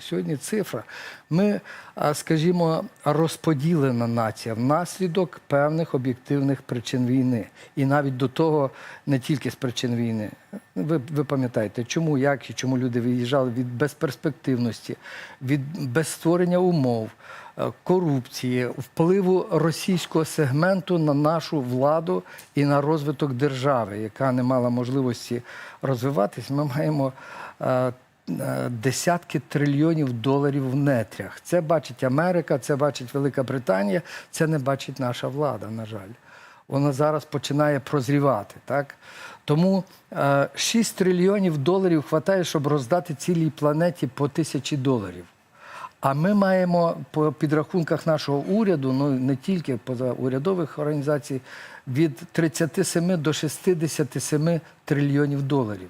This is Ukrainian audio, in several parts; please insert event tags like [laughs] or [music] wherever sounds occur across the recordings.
Сьогодні цифра. Ми, скажімо, розподілена нація внаслідок певних об'єктивних причин війни. І навіть до того не тільки з причин війни. Ви, ви пам'ятаєте, чому, як і чому люди виїжджали від безперспективності, від без створення умов, е, корупції, впливу російського сегменту на нашу владу і на розвиток держави, яка не мала можливості розвиватись. Ми маємо е, десятки трильйонів доларів в нетрях. Це бачить Америка, це бачить Велика Британія, це не бачить наша влада, на жаль. Вона зараз починає прозрівати. Так? Тому е, 6 трильйонів доларів вистачає, щоб роздати цілій планеті по тисячі доларів. А ми маємо по підрахунках нашого уряду, ну не тільки позаурядових організацій, від 37 до 67 трильйонів доларів.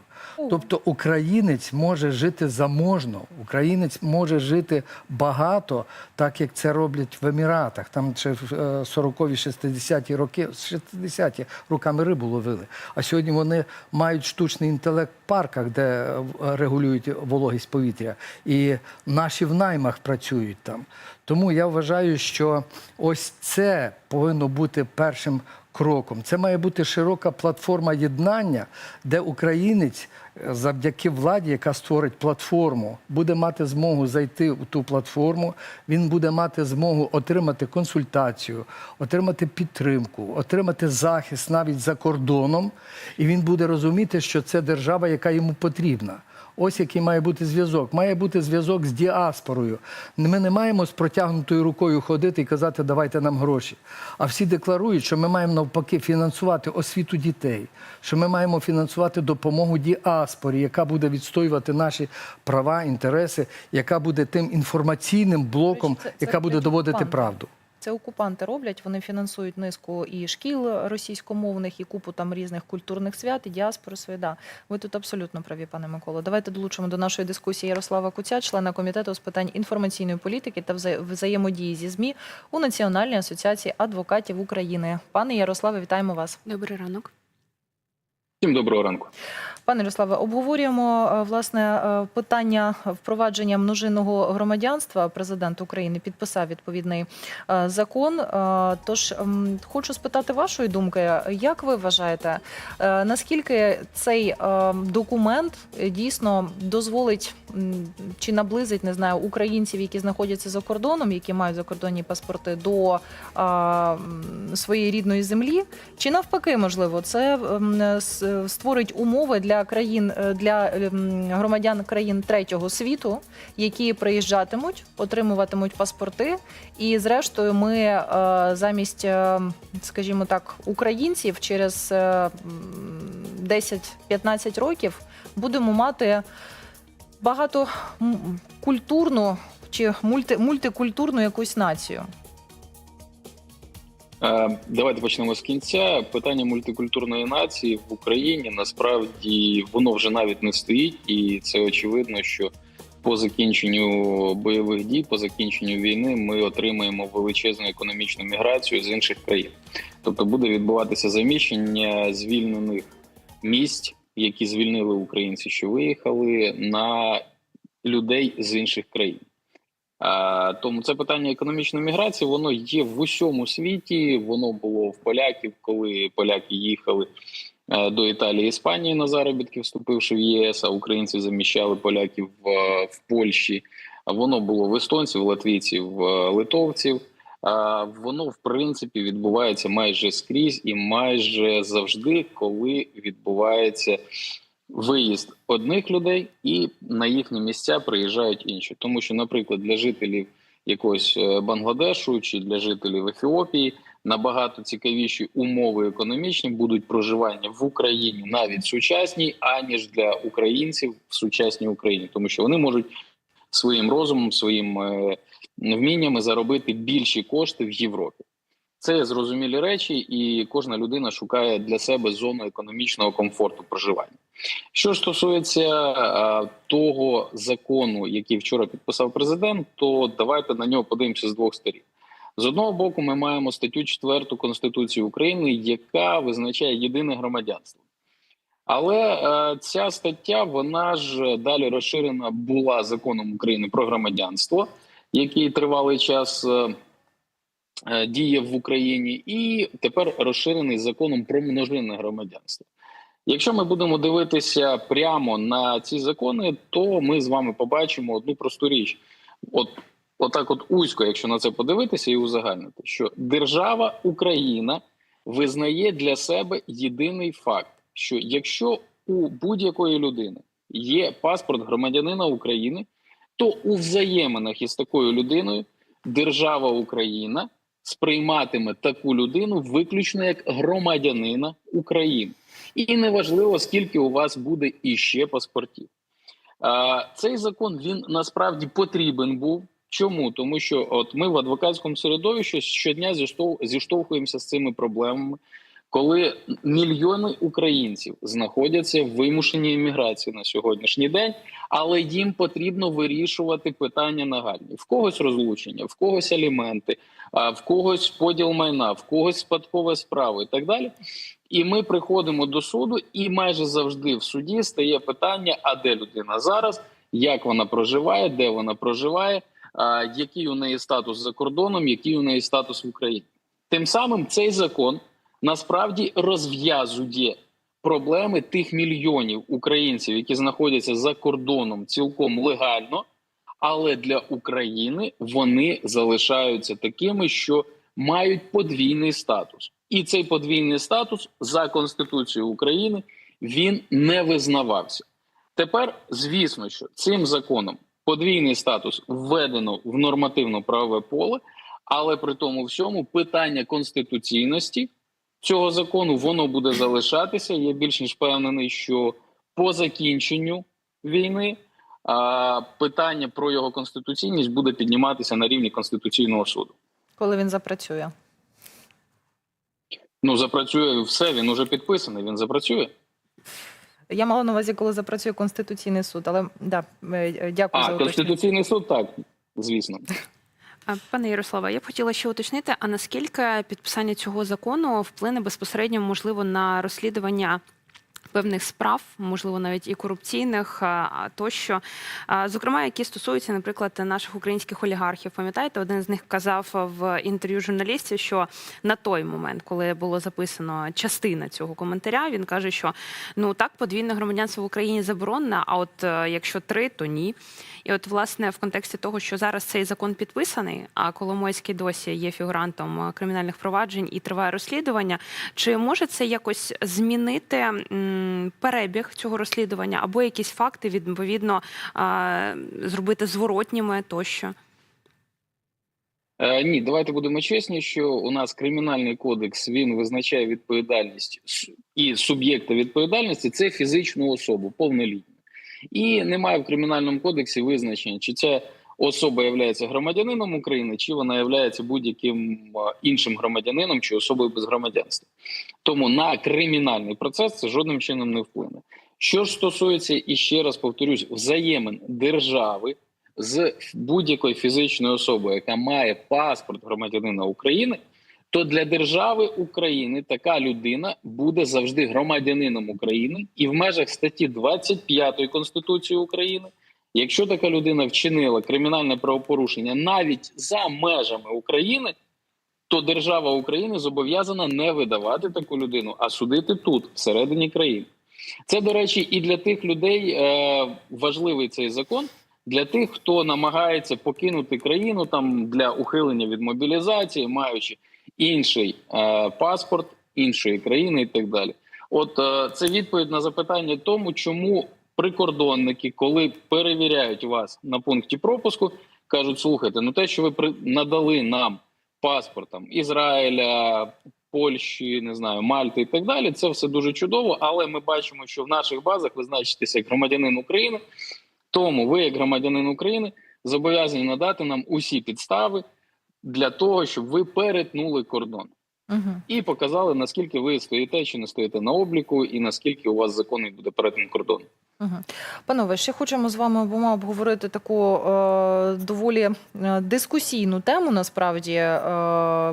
Тобто українець може жити заможно, українець може жити багато, так як це роблять в Еміратах. Там ще в е, 40-ві, 60-ті роки, 60-ті роками рибу ловили. А сьогодні вони мають штучний інтелект в парках, де е, регулюють вологість повітря. І наші в наймах працюють там. Тому я вважаю, що ось це повинно бути першим кроком. Це має бути широка платформа єднання, де українець е, завдяки владі, яка створить платформу, буде мати змогу зайти у ту платформу. Він буде мати змогу отримати консультацію, отримати підтримку, отримати захист навіть за кордоном, і він буде розуміти, що це держава, яка йому потрібна. Ось який має бути зв'язок. Має бути зв'язок з діаспорою. Ми не маємо з протягнутою рукою ходити і казати, давайте нам гроші. А всі декларують, що ми маємо навпаки фінансувати освіту дітей, що ми маємо фінансувати допомогу діаспорі, яка буде відстоювати наші права, інтереси, яка буде тим інформаційним блоком, яка буде доводити правду. Це окупанти роблять. Вони фінансують низку і шкіл російськомовних, і купу там різних культурних свят, і діаспори свої. Да. Ви тут абсолютно праві, пане Миколо. Давайте долучимо до нашої дискусії Ярослава Куця, члена комітету з питань інформаційної політики та вза- взаємодії зі ЗМІ у Національній асоціації адвокатів України. Пане Ярославе, вітаємо вас. Добрий ранок. Всім доброго ранку. Пане Ярославе, обговорюємо е, власне е, питання впровадження множинного громадянства. Президент України підписав відповідний е, закон. Тож хочу спитати вашої думки, як ви вважаєте, наскільки цей документ дійсно дозволить чи наблизить не знаю українців, які знаходяться за кордоном, які мають закордонні паспорти, до м, своєї рідної землі, чи навпаки, можливо, це створить умови для країн е, для ем, громадян країн третього світу, які приїжджатимуть, отримуватимуть паспорти, і зрештою, ми е, замість, е, скажімо так, українців через е, 10-15 років будемо мати багато культурну чи мульти, мультикультурну якусь націю. Е, Давайте почнемо з кінця. Питання мультикультурної нації в Україні насправді воно вже навіть не стоїть, і це очевидно, що по закінченню бойових дій, по закінченню війни, ми отримаємо величезну економічну міграцію з інших країн. Тобто буде відбуватися заміщення звільнених місць, які звільнили українці, що виїхали, на людей з інших країн. Тому це питання економічної міграції, воно є в усьому світі. Воно було в поляків, коли поляки їхали е, до Італії Іспанії на заробітки, вступивши в ЄС, а українці заміщали поляків в, в Польщі. А Воно було в естонців, латвійців, е, литовців. Воно в принципі відбувається майже скрізь і майже завжди, коли відбувається виїзд одних людей, і на їхні місця приїжджають інші. Тому що, наприклад, для жителів якогось е, Бангладешу чи для жителів Ефіопії набагато цікавіші умови економічні будуть проживання в Україні навіть сучасній, аніж для українців в сучасній Україні, тому що вони можуть своїм розумом, своїм е, вміннями заробити більші кошти в Європі. Це зрозумілі речі, і кожна людина шукає для себе зону економічного комфорту проживання. Що ж стосується а, того закону, який вчора підписав президент, то давайте на нього подивимося з двох сторін. З одного боку, ми маємо статтю 4 Конституції України, яка визначає єдине громадянство. Але е, ця стаття вона ж далі розширена була законом України про громадянство, який тривалий час е, е, діє в Україні, і тепер розширений законом про множинне громадянство. Якщо ми будемо дивитися прямо на ці закони, то ми з вами побачимо одну просту річ: от отак, от узько, якщо на це подивитися і узагальнити, що держава Україна визнає для себе єдиний факт, що якщо у будь-якої людини є паспорт громадянина України, то у взаєминах із такою людиною держава Україна сприйматиме таку людину виключно як громадянина України. І неважливо, скільки у вас буде іще паспортів. Цей закон він насправді потрібен був. Чому? Тому що от ми в адвокатському середовищі щодня зіштов- зіштовхуємося з цими проблемами, коли мільйони українців знаходяться в вимушеній еміграції на сьогоднішній день, але їм потрібно вирішувати питання нагальні: в когось розлучення, в когось аліменти, в когось поділ майна, в когось спадкова справа і так далі. І ми приходимо до суду, і майже завжди в суді стає питання: а де людина зараз, як вона проживає, де вона проживає, який у неї статус за кордоном, який у неї статус в Україні. Тим самим цей закон насправді розв'язує проблеми тих мільйонів українців, які знаходяться за кордоном цілком легально, але для України вони залишаються такими, що мають подвійний статус. І цей подвійний статус за Конституцією України він не визнавався. Тепер, звісно, що цим законом подвійний статус введено в нормативно-правове поле, але при тому всьому питання конституційності цього закону воно буде залишатися. Я більш ніж впевнений, що по закінченню війни а, питання про його конституційність буде підніматися на рівні Конституційного суду. Коли він запрацює? Ну запрацює все. Він уже підписаний. Він запрацює. Я мала на увазі, коли запрацює Конституційний суд, але да, е, е, дякую за А уточнення. конституційний суд так, звісно. Пане Ярославе, я б хотіла ще уточнити, а наскільки підписання цього закону вплине безпосередньо, можливо, на розслідування певних справ, можливо, навіть і корупційних, тощо, зокрема, які стосуються, наприклад, наших українських олігархів. Пам'ятаєте, один з них казав в інтерв'ю журналістів, що на той момент, коли було записано частина цього коментаря, він каже, що ну так, подвійне громадянство в Україні заборонено, а от е, якщо три, то ні. І от, власне, в контексті того, що зараз цей закон підписаний, а Коломойський досі є фігурантом е, кримінальних проваджень і триває розслідування, чи може це якось змінити перебіг цього розслідування або якісь факти відповідно зробити зворотніми тощо? Е, ні, давайте будемо чесні, що у нас кримінальний кодекс він визначає відповідальність і суб'єкта відповідальності це фізичну особу, повнолітню. І немає в кримінальному кодексі визначення, чи ця особа є громадянином України, чи вона є будь-яким іншим громадянином чи особою без громадянства. Тому на кримінальний процес це жодним чином не вплине. Що ж стосується, і ще раз повторюсь, взаємин держави з будь-якою фізичною особою, яка має паспорт громадянина України, то для держави України така людина буде завжди громадянином України, і в межах статті 25 Конституції України, якщо така людина вчинила кримінальне правопорушення навіть за межами України, то держава України зобов'язана не видавати таку людину, а судити тут, всередині країни. Це, до речі, і для тих людей е, важливий цей закон. Для тих, хто намагається покинути країну там для ухилення від мобілізації, маючи інший е, паспорт іншої країни, і так далі. От е, це відповідь на запитання тому, чому прикордонники, коли перевіряють вас на пункті пропуску, кажуть: слухайте, ну те, що ви надали нам паспорт там Ізраїля, Польщі, не знаю, Мальти і так далі, це все дуже чудово. Але ми бачимо, що в наших базах ви значитеся як громадянин України. Тому ви, як громадянин України, зобов'язані надати нам усі підстави для того, щоб ви перетнули кордон Угу. і показали, наскільки ви стоїте чи не стоїте на обліку, і наскільки у вас законний буде перетин кордону. Мгм. Панове, ще хочемо з вами обома обговорити таку е, доволі е, дискусійну тему. Насправді е,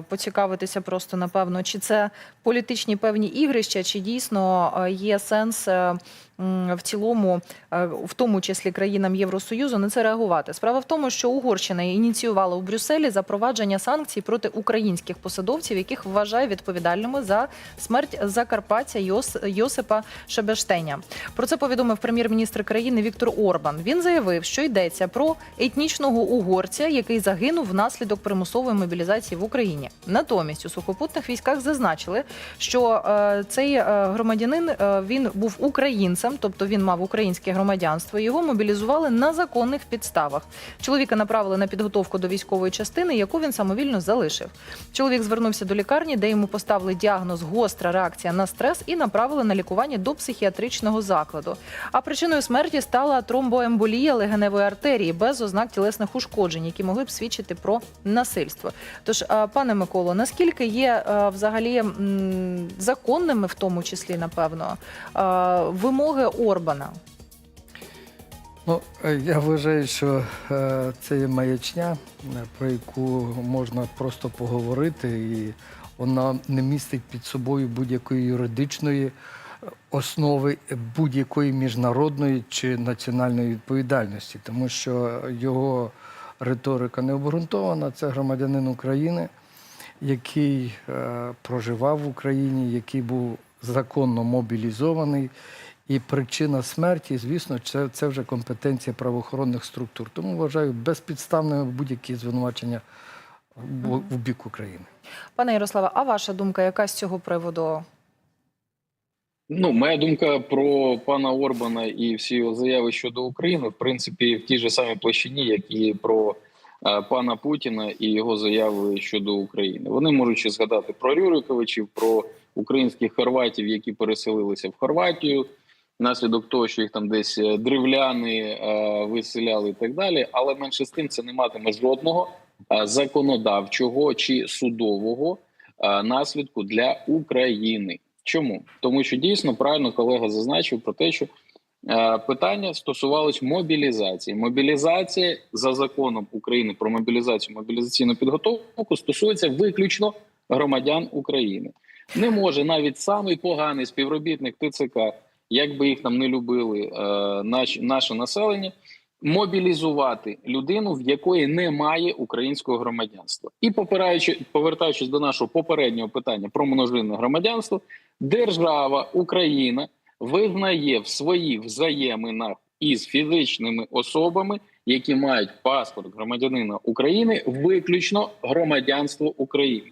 поцікавитися просто напевно, чи це політичні певні ігрища, чи дійсно е, є сенс. е, В цілому, е, в тому числі країнам Євросоюзу, на це реагувати. Справа в тому, що Угорщина ініціювала у Брюсселі запровадження санкцій проти українських посадовців, яких вважає відповідальними за смерть Закарпаття Йос, Йосипа Шебештеня. Про це повідомив прем'єр-міністр країни Віктор Орбан. Він заявив, що йдеться про етнічного угорця, який загинув внаслідок примусової мобілізації в Україні. Натомість у сухопутних військах зазначили, що е, цей е, громадянин е, він був українцем, тобто він мав українське громадянство. Його мобілізували на законних підставах. Чоловіка направили на підготовку до військової частини, яку він самовільно залишив. Чоловік звернувся до лікарні, де йому поставили діагноз гостра реакція на стрес і направили на лікування до психіатричного закладу. А причиною смерті стала тромбоемболія легеневої артерії без ознак тілесних ушкоджень, які могли б свідчити про насильство. Тож, пане Миколо, наскільки є взагалі законними, в тому числі, напевно, а, вимоги Орбана? Ну, е, я вважаю, що е, це є маячня, е, про яку можна просто поговорити, і вона не містить під собою будь-якої юридичної основи, будь-якої міжнародної чи національної відповідальності, тому що його риторика не обґрунтована. Це громадянин України, який проживав в Україні, який був законно мобілізований. І причина смерті, звісно, це, це вже компетенція правоохоронних структур. Тому вважаю безпідставними будь-які звинувачення в в бік України. Пане Ярославе, а ваша думка, яка з цього приводу? Ну, моя думка про пана Орбана і всі його заяви щодо України, в принципі, в тій же самій площині, як і про е, пана Путіна і його заяви щодо України. Вони можуть ще згадати про Рюриковичів, про українських хорватів, які переселилися в Хорватію, внаслідок того, що їх там десь е, древляни е, виселяли і так далі. Але менше з тим це не матиме жодного е, законодавчого чи судового наслідку для України. Чому? Тому що дійсно правильно колега зазначив про те, що питання стосувалось мобілізації. Мобілізація за законом України про мобілізацію мобілізаційну підготовку стосується виключно громадян України. Не може навіть самий поганий співробітник ТЦК, як би їх там не любили, е, наш, наше населення, мобілізувати людину, в якої немає українського громадянства. І попираючи, повертаючись до нашого попереднього питання про множинне громадянство, держава Україна визнає в своїх взаєминах із фізичними особами, які мають паспорт громадянина України, виключно громадянство України.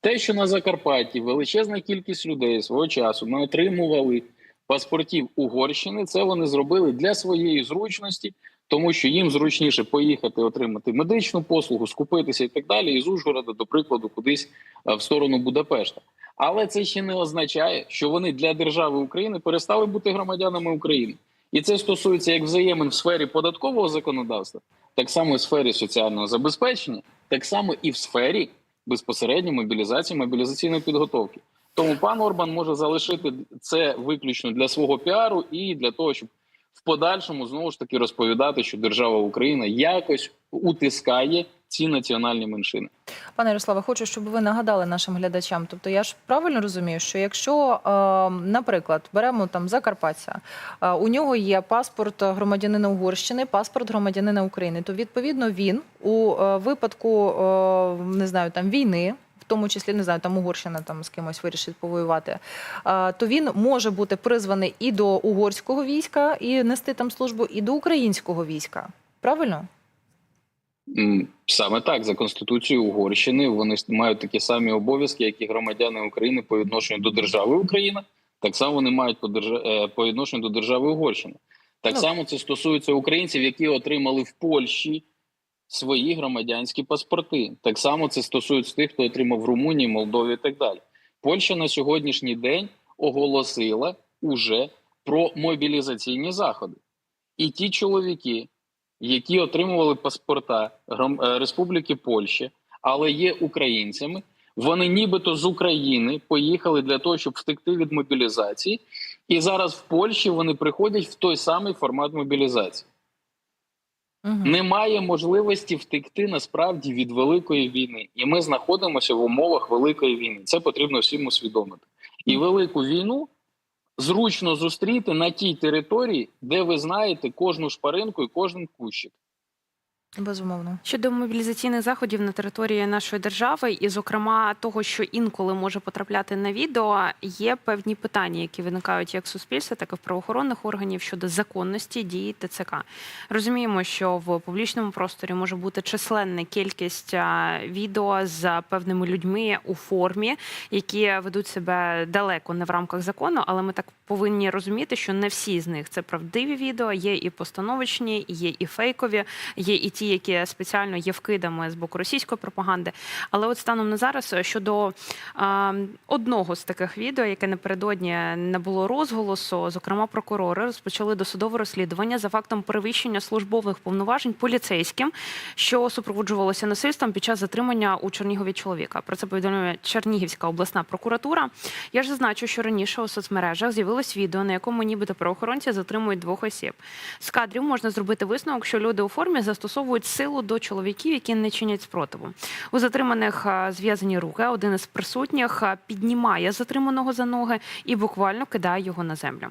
Те, що на Закарпатті величезна кількість людей свого часу не отримували паспортів Угорщини, це вони зробили для своєї зручності, тому що їм зручніше поїхати отримати медичну послугу, скупитися і так далі, із Ужгорода, до прикладу, кудись е, в сторону Будапешта. Але це ще не означає, що вони для держави України перестали бути громадянами України. І це стосується як взаємин в сфері податкового законодавства, так само і в сфері соціального забезпечення, так само і в сфері безпосередньо мобілізації, мобілізаційної підготовки. Тому пан Орбан може залишити це виключно для свого піару і для того, щоб в подальшому знову ж таки розповідати, що держава Україна якось утискає ці національні меншини. Пане Ярославе, хочу, щоб ви нагадали нашим глядачам. Тобто, я ж правильно розумію, що якщо, е, наприклад, беремо там Закарпаття, е, у нього є паспорт громадянина Угорщини, паспорт громадянина України, то відповідно він у е, випадку не знаю там війни. Тому числі не знаю, там Угорщина там з кимось вирішить повоювати, то він може бути призваний і до угорського війська, і нести там службу, і до українського війська. Правильно? Саме так за конституцією Угорщини вони мають такі самі обов'язки, як і громадяни України по відношенню до держави Україна. Так само вони мають по держа... е, по відношенню до держави Угорщина. Так Ну. само це стосується українців, які отримали в Польщі свої громадянські паспорти. Так само це стосується тих, хто отримав в Румунії, Молдові і так далі. Польща на сьогоднішній день оголосила уже про мобілізаційні заходи. І ті чоловіки, які отримували паспорта е, Республіки Польща, але є українцями. Вони нібито з України поїхали для того, щоб втекти від мобілізації, І зараз в Польщі вони приходять в той самий формат мобілізації. Мгм. Немає можливості втекти насправді від великої війни, і ми знаходимося в умовах великої війни. Це потрібно всім усвідомити. І велику війну зручно зустріти на тій території, де ви знаєте кожну шпаринку і кожен кущик. Безумовно. Щодо мобілізаційних заходів на території нашої держави, і, зокрема, того, що інколи може потрапляти на відео, є певні питання, які виникають як в суспільстві, так і в правоохоронних органів щодо законності дії ТЦК. Розуміємо, що в публічному просторі може бути численна кількість відео з певними людьми у формі, які ведуть себе далеко не в рамках закону, але ми так повинні розуміти, що не всі з них це правдиві відео, є і постановочні, є і фейкові, є і ті, які спеціально є вкидами з боку російської пропаганди. Але от станом на зараз е, щодо а, одного з таких відео, яке напередодні не було розголосу, зокрема, прокурори розпочали досудове розслідування за фактом перевищення службових повноважень поліцейським, що супроводжувалося насильством під час затримання у Чернігові чоловіка. Про це повідомляє Чернігівська обласна прокуратура. Я ж зазначу, що раніше у соцмережах з'явилось відео, на якому нібито правоохоронці затримують двох осіб. З кадрів можна зробити висновок, що люди у формі застосовують силу до чоловіків, які не чинять спротиву. У затриманих зв'язані руки. Один із присутніх піднімає затриманого за ноги і буквально кидає його на землю.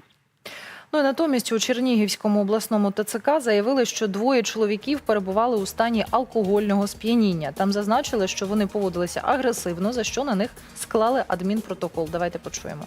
Ну і натомість у Чернігівському обласному ТЦК заявили, що двоє чоловіків перебували у стані алкогольного сп'яніння. Там зазначили, що вони поводилися агресивно, за що на них склали адмінпротокол. Давайте почуємо.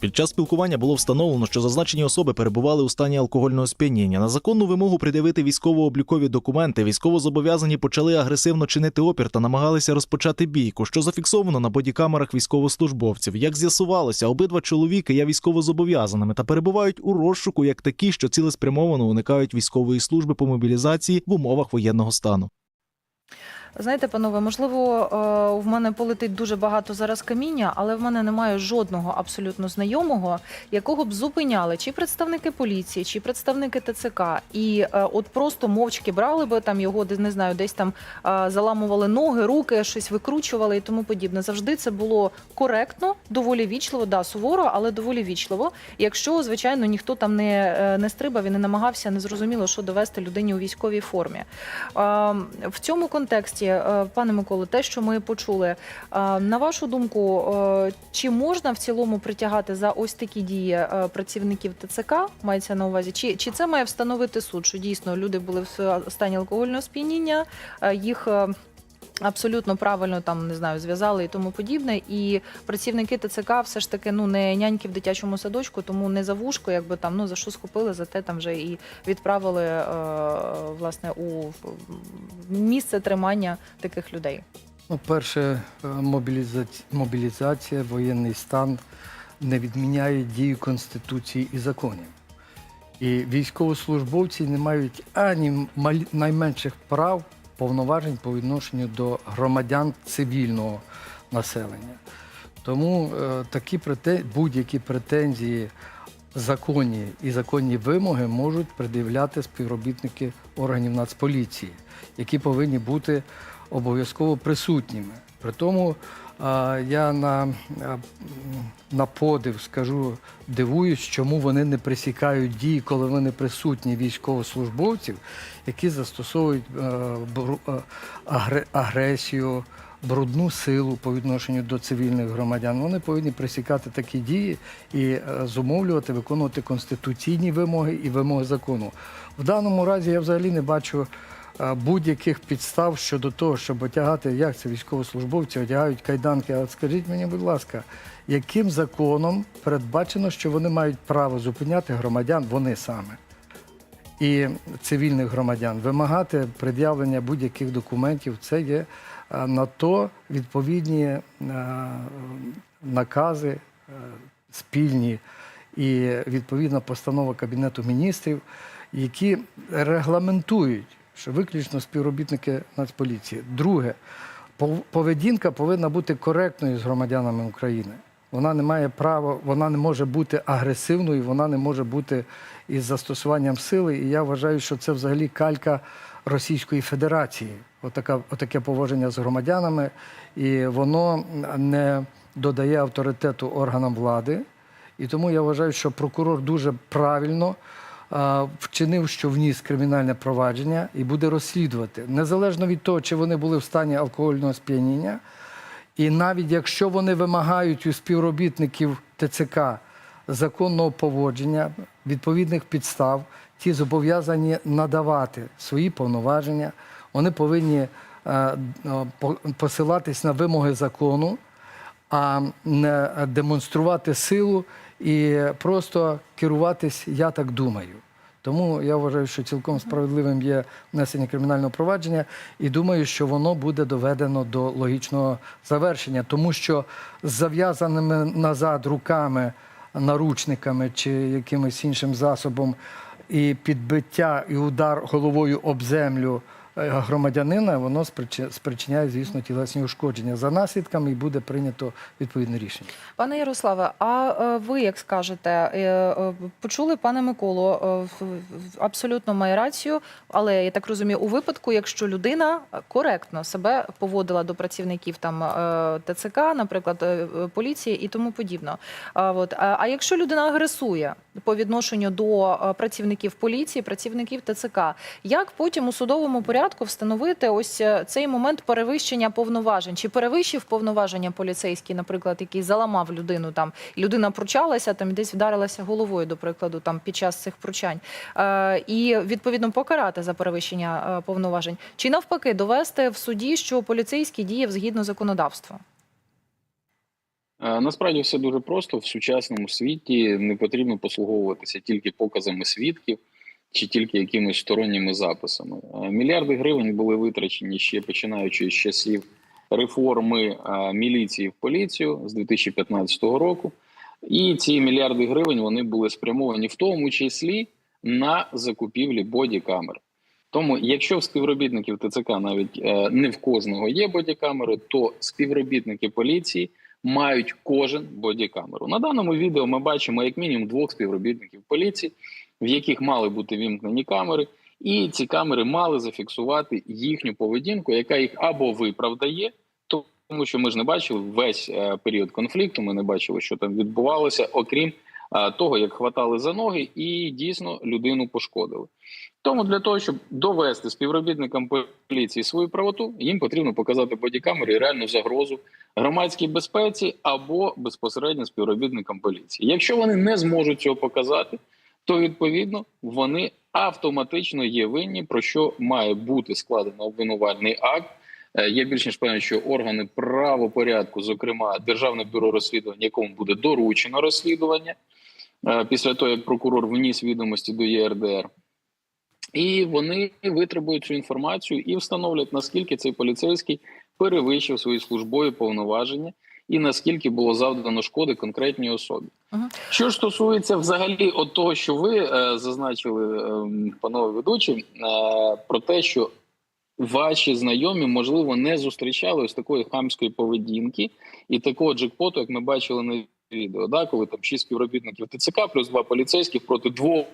Під час спілкування було встановлено, що зазначені особи перебували у стані алкогольного сп'яніння. На законну вимогу пред'явити військово-облікові документи. Військовозобов'язані почали агресивно чинити опір та намагалися розпочати бійку, що зафіксовано на бодікамерах військовослужбовців. Як з'ясувалося, обидва чоловіки є військовозобов'язаними та перебувають у розшуку як такі, що цілеспрямовано уникають військової служби по мобілізації в умовах воєнного стану. Знаєте, панове, можливо, е, в мене полетить дуже багато зараз каміння, але в мене немає жодного абсолютно знайомого, якого б зупиняли чи представники поліції, чи представники ТЦК, і е, от просто мовчки брали би там його, не знаю, десь там е, заламували ноги, руки, щось викручували і тому подібне. Завжди це було коректно, доволі вічливо, да, суворо, але доволі вічливо. Якщо, звичайно, ніхто там не, не стрибав і не намагався незрозуміло, що довести людині у військовій формі. В цьому контексті, е, пане Миколе, те, що ми почули, на вашу думку, е, чи можна в цілому притягати за ось такі дії е, працівників ТЦК, мається на увазі, чи, чи це має встановити суд, що дійсно люди були в стані алкогольного сп'яніння, е, їх. Абсолютно правильно там не знаю, зв'язали і тому подібне. І працівники ТЦК все ж таки ну не няньки в дитячому садочку, тому не за вушко, якби там ну за що схопили, за те там вже і відправили е, власне у місце тримання таких людей. Ну, перше, е, мобілізація, мобілізація, воєнний стан не відміняє дію Конституції і законів. І військовослужбовці не мають ані найменших прав, повноважень по відношенню до громадян цивільного населення. Тому е, такі будь-які претензії законні і законні вимоги можуть пред'являти співробітники органів Нацполіції, які повинні бути обов'язково присутніми. При тому я на, на подив скажу, дивуюсь, чому вони не присікають дії, коли вони присутні військовослужбовців, які застосовують е, е, агресію, брудну силу по відношенню до цивільних громадян. Вони повинні присікати такі дії і е, зумовлювати, виконувати конституційні вимоги і вимоги закону. В даному разі я взагалі не бачу будь-яких підстав щодо того, щоб одягати, як це військовослужбовці одягають кайданки. А скажіть мені, будь ласка, яким законом передбачено, що вони мають право зупиняти громадян, вони саме? і цивільних громадян вимагати пред'явлення будь-яких документів, це є е, на то відповідні е, накази е, спільні і відповідна постанова Кабінету міністрів, які регламентують, що виключно співробітники Нацполіції. Друге, поведінка повинна бути коректною з громадянами України. Вона не має права, вона не може бути агресивною, вона не може бути із застосуванням сили. І я вважаю, що це взагалі калька Російської Федерації. Отака, отаке поводження з громадянами, і воно не додає авторитету органам влади. І тому я вважаю, що прокурор дуже правильно вчинив, що вніс кримінальне провадження і буде розслідувати, незалежно від того, чи вони були в стані алкогольного сп'яніння. І навіть якщо вони вимагають у співробітників ТЦК законного поводження, відповідних підстав, ті зобов'язані надавати свої повноваження, вони повинні е, е, по- посилатись на вимоги закону, а не демонструвати силу і просто керуватись, я так думаю. Тому я вважаю, що цілком справедливим є внесення кримінального провадження, і думаю, що воно буде доведено до логічного завершення, тому що з зав'язаними назад руками, наручниками чи якимось іншим засобом, і підбиття і удар головою об землю громадянина, воно спричи- спричиняє, звісно, тілесні ушкодження. За наслідками і буде прийнято відповідне рішення. Пане Ярославе, а е, ви як скажете, е, е, почули пане Миколу, е, абсолютно має рацію, але я так розумію, у випадку, якщо людина коректно себе поводила до працівників там е, ТЦК, наприклад, е, е, поліції і тому подібно. От а якщо людина агресує по відношенню до е, працівників поліції, працівників ТЦК, як потім у судовому порядку встановити ось е, цей момент перевищення повноважень? Чи перевищив повноваження поліцейський, наприклад, який заламав людину там, людина пручалася там десь вдарилася головою, до прикладу, там під час цих пручань, е, і відповідно покарати за перевищення повноважень, чи навпаки довести в суді, що поліцейський діяв згідно законодавства? Е, Насправді все дуже просто в сучасному світі не потрібно послуговуватися тільки показами свідків чи тільки якимись сторонніми записами. Е, Мільярди гривень були витрачені ще починаючи з часів реформи е, міліції в поліцію з 2015 року. І ці мільярди гривень вони були спрямовані в тому числі на закупівлі бодікамер. Тому, якщо в співробітників ТЦК навіть не в кожного є бодікамери, то співробітники поліції мають кожен бодікамеру. На даному відео ми бачимо як мінімум двох співробітників поліції, в яких мали бути вімкнені камери, і ці камери мали зафіксувати їхню поведінку, яка їх або виправдає, тому що ми ж не бачили весь е, період конфлікту. Ми не бачили, що там відбувалося, окрім е, того, як хватали за ноги і дійсно людину пошкодили. Тому для того, щоб довести співробітникам поліції свою правоту, їм потрібно показати бодікамери і реальну загрозу громадській безпеці або безпосередньо співробітникам поліції. Якщо вони не зможуть цього показати, то відповідно вони автоматично є винні, про що має бути складено обвинувальний акт. Е, Я більш ніж певний, що органи правопорядку, зокрема Державне бюро розслідувань, якому буде доручено розслідування е, після того, як прокурор вніс відомості до ЄРДР. І вони витребують цю інформацію і встановлять, наскільки цей поліцейський перевищив свої службові повноваження і наскільки було завдано шкоди конкретній особі. Мгм. Що ж стосується взагалі от того, що ви е, зазначили, е, панове ведучі, е, про те, що ваші знайомі, можливо, не зустрічали ось такої хамської поведінки і такого джекпоту, як ми бачили на відео, да, коли там шість співробітників ТЦК плюс два поліцейських проти двох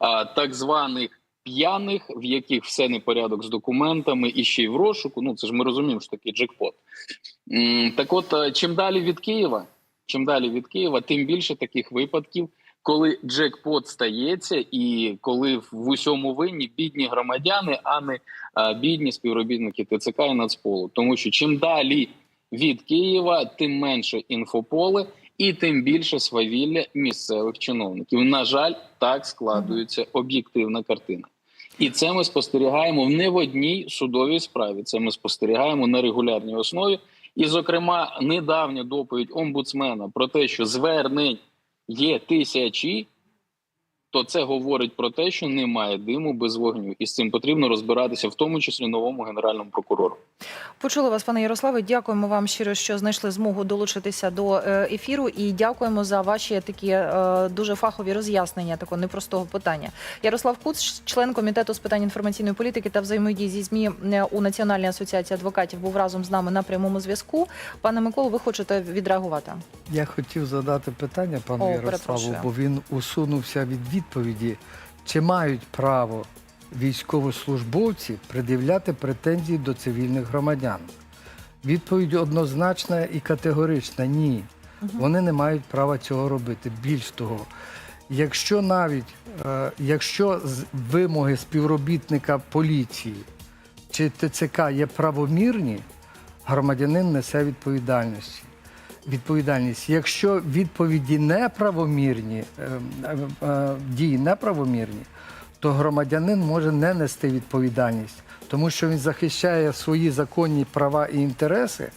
а, так званих п'яних, в яких все непорядок з документами і ще й в розшуку. Ну це ж ми розуміємо, що такий джекпот. Так, от е, чим далі від Києва, чим далі від Києва, тим більше таких випадків, коли джекпот стається, і коли в усьому винні бідні громадяни, а не бідні співробітники ТЦК і Нацполу. Тому що чим далі від Києва, тим менше інфополе і тим більше свавілля місцевих чиновників. На жаль, так складується об'єктивна картина. І це ми спостерігаємо не в одній судовій справі. Це ми спостерігаємо на регулярній основі. І, зокрема, недавня доповідь омбудсмена про те, що звернень є тисячі, то це говорить про те, що немає диму без вогню, і з цим потрібно розбиратися, в тому числі новому генеральному прокурору. Почули вас, пане Ярославе. Дякуємо вам щиро, що знайшли змогу долучитися до е, ефіру. І дякуємо за ваші такі е, дуже фахові роз'яснення такого непростого питання. Ярослав Куц, член комітету з питань інформаційної політики та взаємодії зі змі е, у Національній асоціації адвокатів, був разом з нами на прямому зв'язку. Пане Миколу, ви хочете відреагувати? Я хотів задати питання пану О, Ярославу, перепрошую. бо він усунувся від відповіді, чи мають право військовослужбовці пред'являти претензії до цивільних громадян. Відповідь однозначна і категорична ні. Вони не мають права цього робити. Більш того, якщо навіть е, якщо вимоги співробітника поліції чи ТЦК є правомірні, громадянин несе відповідальність. Відповідальність. Якщо відповіді неправомірні, е, е, е, дії неправомірні, то громадянин може не нести відповідальність, тому що він захищає свої законні права і інтереси,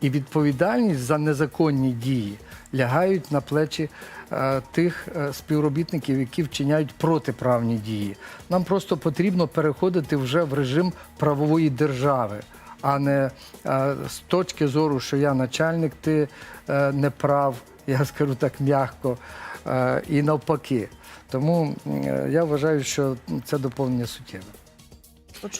і відповідальність за незаконні дії лягають на плечі тих співробітників, які вчиняють протиправні дії. Нам просто потрібно переходити вже в режим правової держави, а не е, з точки зору, що я начальник, ти е, не прав, [laughs] я скажу так м'яко, е, і навпаки. Тому я вважаю, що це доповнення суттєве.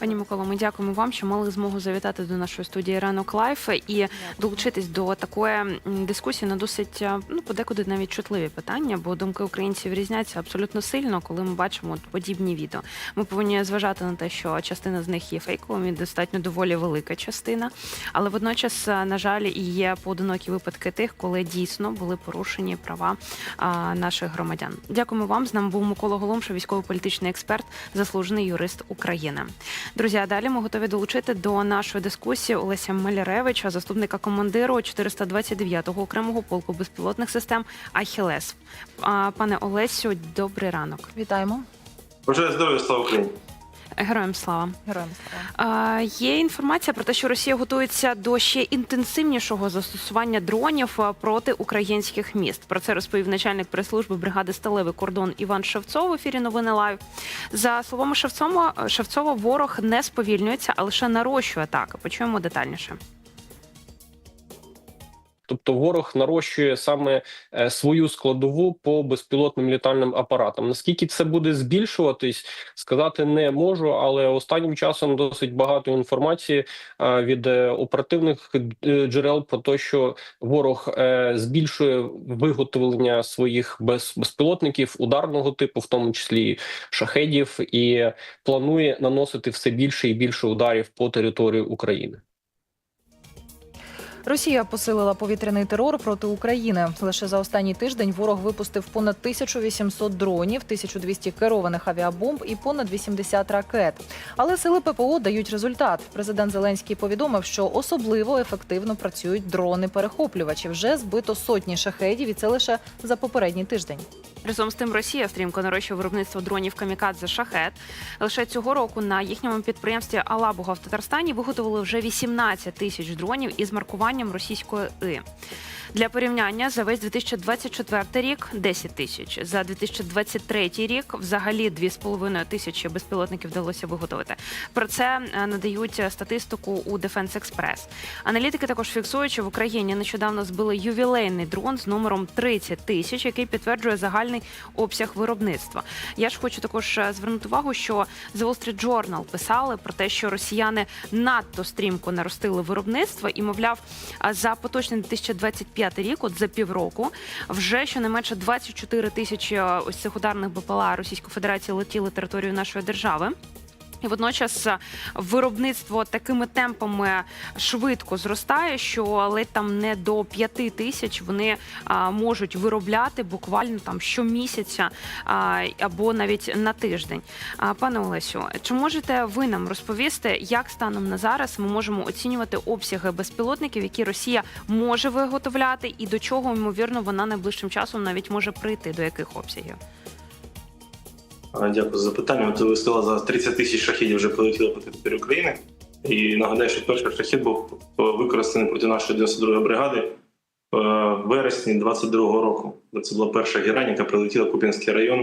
Пані Миколо, ми дякуємо вам, що мали змогу завітати до нашої студії ранок лайф і долучитись до такої дискусії на досить е, ну подекуди навіть чутливі питання, бо думки українців різняться абсолютно сильно, коли ми бачимо подібні відео. Ми повинні зважати на те, що частина з них є фейковими, і достатньо доволі велика частина. Але водночас, е, на жаль, і є поодинокі випадки тих, коли дійсно були порушені права а, наших громадян. Дякуємо вам. З нами був Микола Голомша, військово-політичний експерт, заслужений юрист України. Друзі, а далі ми готові долучити до нашої дискусії Олеся Маляревича, заступника командиру 429-го окремого полку безпілотних систем Ахілес. Пане Олесю, добрий ранок. Вітаємо. Бажаю здоров'я, слава Україні. Героям слава. Героям слава. Е, Є інформація про те, що Росія готується до ще інтенсивнішого застосування дронів проти українських міст. Про це розповів начальник прес-служби бригади Сталевий кордон Іван Шевцов в ефірі Новини Лайв. За словами Шевцова, Шевцова, ворог не сповільнюється, а лише нарощує атаки. Почуємо детальніше. Тобто ворог нарощує саме е, свою складову по безпілотним літальним апаратам. Наскільки це буде збільшуватись, сказати не можу, але останнім часом досить багато інформації е, від е, оперативних джерел про те, що ворог збільшує виготовлення своїх безпілотників ударного типу, в тому числі шахедів, і планує наносити все більше і більше ударів по території України. Росія посилила повітряний терор проти України. Лише за останній тиждень ворог випустив понад 1800 дронів, 1200 керованих авіабомб і понад 80 ракет. Але сили ППО дають результат. Президент Зеленський повідомив, що особливо ефективно працюють дрони-перехоплювачі. Вже збито сотні шахедів, і це лише за попередній тиждень. Разом з тим, Росія стрімко нарощує виробництво дронів камікадзе шахет. Лише цього року на їхньому підприємстві Алабуга в Татарстані виготовили вже 18 тисяч дронів із маркуванням російської и. Для порівняння за весь 2024 рік 10 тисяч. За 2023 рік взагалі 2,5 тисячі безпілотників вдалося виготовити. Про це е, надають статистику у Defense Express. Аналітики також фіксують, що в Україні нещодавно збили ювілейний дрон з номером 30 тисяч, який підтверджує загальний обсяг виробництва. Я ж хочу також е, звернути увагу, що The Wall Street Journal писали про те, що росіяни надто стрімко наростили виробництво і, мовляв, а за поточний 2025 рік, от за півроку, вже щонайменше 24 тисячі е, ось цих ударних БПЛА Російської Федерації летіли територію нашої держави. І водночас е, виробництво такими темпами швидко зростає, що ледь там не до п'яти тисяч вони а, можуть виробляти буквально там щомісяця а, або навіть на тиждень. А, пане Олесю, чи можете ви нам розповісти, як станом на зараз ми можемо оцінювати обсяги безпілотників, які Росія може виготовляти, і до чого ймовірно вона найближчим часом навіть може прийти до яких обсягів? Дякую за запитання. От ви сказали, за 30 тисяч шахідів вже полетіло по території України. І нагадаю, що перший шахід був е, використаний проти нашої 92-ї бригади е, в вересні 22-го року. Це була перша гірань, яка прилетіла в Куп'янський район